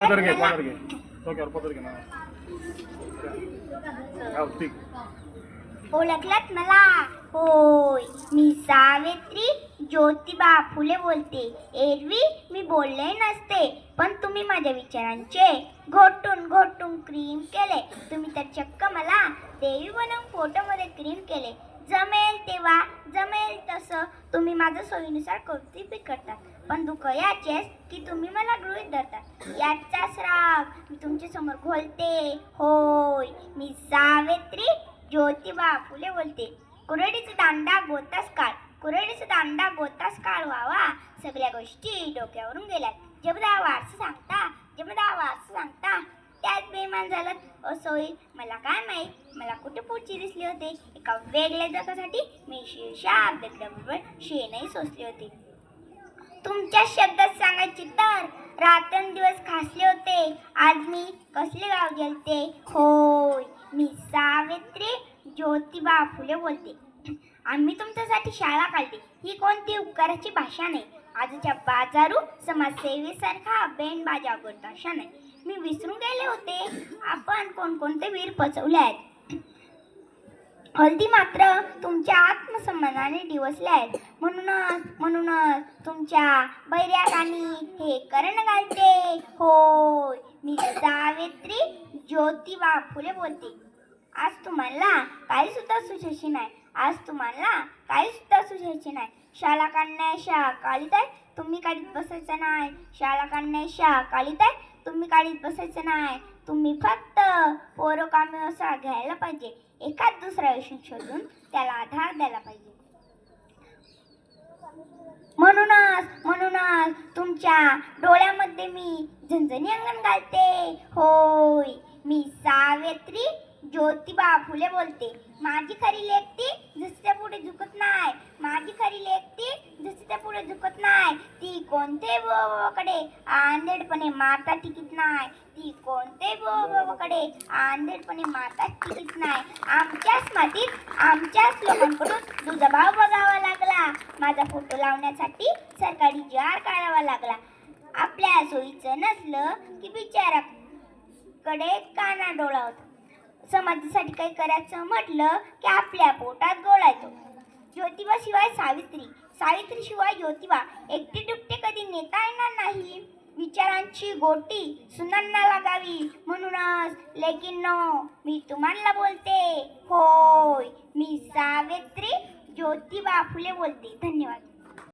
पदर घे पदर घे. डोक्यावर पदर घे ठीक. ओळखलात मला? होय. मी सावित्री ज्योतिबा फुले बोलते. एरवी मी बोलले नसते पण तुम्ही माझ्या विचारांचे घोटून घोटून क्रीम केले. तुम्ही तर चक्क मला देवी बनवून फोटोमध्ये क्रीम केले. जमेल तेव्हा जमेल तसं तुम्ही माझं सोयीनुसार कौतुक करतात पण दुःख याचेच की तुम्ही मला गृहित धरतात याचाच राग मी तुमच्यासमोर घोलते. होय मी सावित्री ज्योतिबा फुले बोलते. कुरडीचा दांडा गोतास काळ. कुरडीचा दांडा गोतास काळ व्हावा. सगळ्या गोष्टी डोक्यावरून गेल्यात. जबदा वारस सांगता जबदा वारस सांगता. त्यात बेमान झालं असं होईल. मला काय माहीत? मला कुठे पुढची दिसली होते? एका वेगळ्या जगासाठी मी शीर्षाब देखल्याबरोबर शेणही सोसली होती. तुमच्या शब्दात सांगायचे तर रात्रंदिवस खासले होते. आज मी कसले गाव गेलते? होय मी सावित्री ज्योतिबा फुले बोलते. आम्ही तुमच्यासाठी शाळा काढली. ही कोणती उपकाराची भाषा नाही. आजच्या बाजारू समाजसेवेसारखा बेन बाजा गोटाशा नाही. मी विसरून गेले होते. आपण कोणकोणते वीर पचवले आहेत? हल्दी मात्र तुमच्या आत्मसन्मानाने डिवसल्या आहेत. म्हणूनच म्हणूनच तुमच्या बैऱ्यागानी हे करण घालते. होय मी सावित्री ज्योतिबा फुले बोलते. आज तुम्हाला काही सुद्धा सुशायचे नाही. आज तुम्हाला काही सुद्धा सुशायचे नाही. शाळा काढण्याशा काळीताय तुम्ही काढीत बसायचं नाही. शाळा काढण्याशा काळीताय तुम्ही काढीत बसायचं नाही. तुम्ही फक्त पोरं कामे असा घ्यायला पाहिजे. एखाद दुसरा विषय शोधून त्याला आधार द्यायला पाहिजे. म्हणूनच म्हणूनच तुमच्या डोळ्यामध्ये मी झणझणी अंगण घालते. होय मी सावित्री ज्योतिबा फुले बोलते. माझी खरी ती कोणते कडे आंधळपणे माता टिकीत नाही. ती कोणते कडे आंधळपणे माता टिकीत नाही. आमच्याच मातीत आमच्याच लोकांकडून दुधभाव बघावा लागला. माझा फोटो लावण्यासाठी सरकारी जार काढावा लागला. आपल्या सोयीचं नसलं की बिचाराकडे काना डोळा होता. समाजासाठी काही करायचं म्हटलं की आपल्या पोटात गोळायचो ज्योतिबाशिवाय सावित्री. सावित्रीशिवाय ज्योतिबा. एकटी दुपटे कधी नेता येणार नाही. विचारांची गोटी सुनांना लागावी. म्हणूनच लेकिन नो मी तुम्हाला बोलते. होय मी सावित्री ज्योतिबा फुले बोलते. धन्यवाद.